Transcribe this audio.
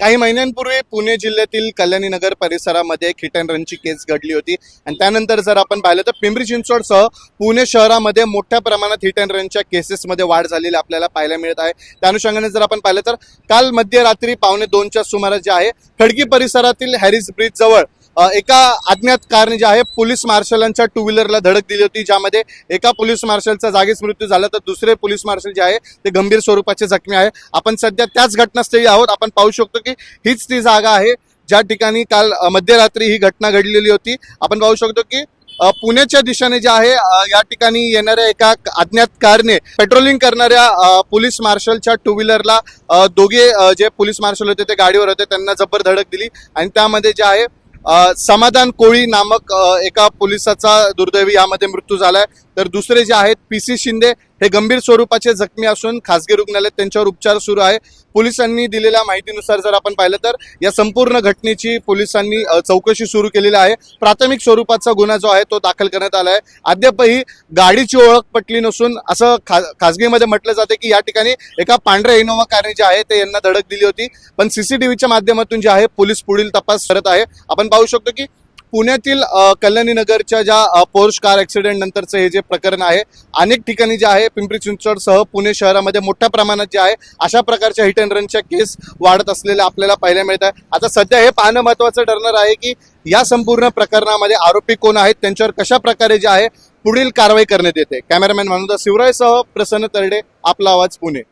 काही महिन्यांपूर्वी पुणे जिल्ह्यातील कल्याणी नगर परिसरामध्ये एक हिट अँड रनची केस घडली होती. आणि त्यानंतर जर आपण पाहिलं तर पिंपरी चिंचवडसह पुणे शहरामध्ये मोठ्या प्रमाणात हिट अँड रनच्या केसेसमध्ये वाढ झालेली आपल्याला पाहायला मिळत आहे. त्या अनुषंगाने जर आपण पाहिलं तर काल मध्यरात्री पावणे दोनच्या सुमारास जे आहे खडकी परिसरातील हॅरिस ब्रिज जवळ एका अज्ञात कारने जे आहे पोलीस मार्शलांच्या टू व्हीलरला धडक दिली होती ज्यामध्ये एका पोलीस मार्शलचा जागीच मृत्यू झाला तर दुसरे पोलीस मार्शल जे आहे ते गंभीर स्वरूपाचे जखमी आहे. आपण सध्या त्याच घटनास्थळी आहोत. आपण पाहू शकतो की हीच ती जागा आहे ज्या ठिकाणी काल मध्यरात्री ही घटना घडलेली होती. आपण पाहू शकतो की पुण्याच्या दिशेने जे आहे या ठिकाणी येणाऱ्या एका अज्ञात कारने पेट्रोलिंग करणाऱ्या पोलीस मार्शलच्या टू व्हीलरला दोघे जे पोलीस मार्शल होते ते गाडीवर होते त्यांना जबर धडक दिली. आणि त्यामध्ये जे आहे समाधान कोळी नामक एका पोलिसाचा दुर्दैवी यामध्ये मृत्यू झालाय. तर दुसरे जे आहेत पी सी शिंदे हे गंभीर स्वरूपाचे जखमी असून खासगी रुग्णालयात त्यांच्यावर उपचार सुरू आहे. पोलिसांनी दिलेल्या माहितीनुसार जर आपण पाहिलं तर या संपूर्ण घटनेची पोलिसांनी चौकशी सुरू केलेली आहे. प्राथमिक स्वरूपाचा गुन्हा जो आहे तो दाखल करण्यात आला आहे. अद्यापही गाडीची ओळख पटली नसून असं खा खासगीमध्ये म्हटलं जाते की या ठिकाणी एका पांढऱ्या इनोवा कारने जे आहे ते यांना धडक दिली होती. पण सीसीटीव्हीच्या माध्यमातून जे आहे पोलीस पुढील तपास करत आहे. आपण पाहू शकतो की पुण्यातील कल्याणी नगरच्या ज्या पोर्श कार ऍक्सिडेंट नंतरचं हे जे प्रकरण आहे अनेक ठिकाणी जे आहे पिंपरी चिंचवडसह पुणे शहरामध्ये मोठ्या प्रमाणात जे आहे अशा प्रकारच्या हिट अँड रनच्या केस वाढत असलेल्या आपल्याला पाहायला मिळत आहे. आता सध्या हे पाहणं महत्वाचं ठरणार आहे की या संपूर्ण प्रकरणामध्ये आरोपी कोण आहेत त्यांच्यावर कशा प्रकारे जे आहे पुढील कारवाई करण्यात येते. कॅमेरामॅन म्हणून शिवरायसह प्रसन्न तरडे आपला आवाज पुणे.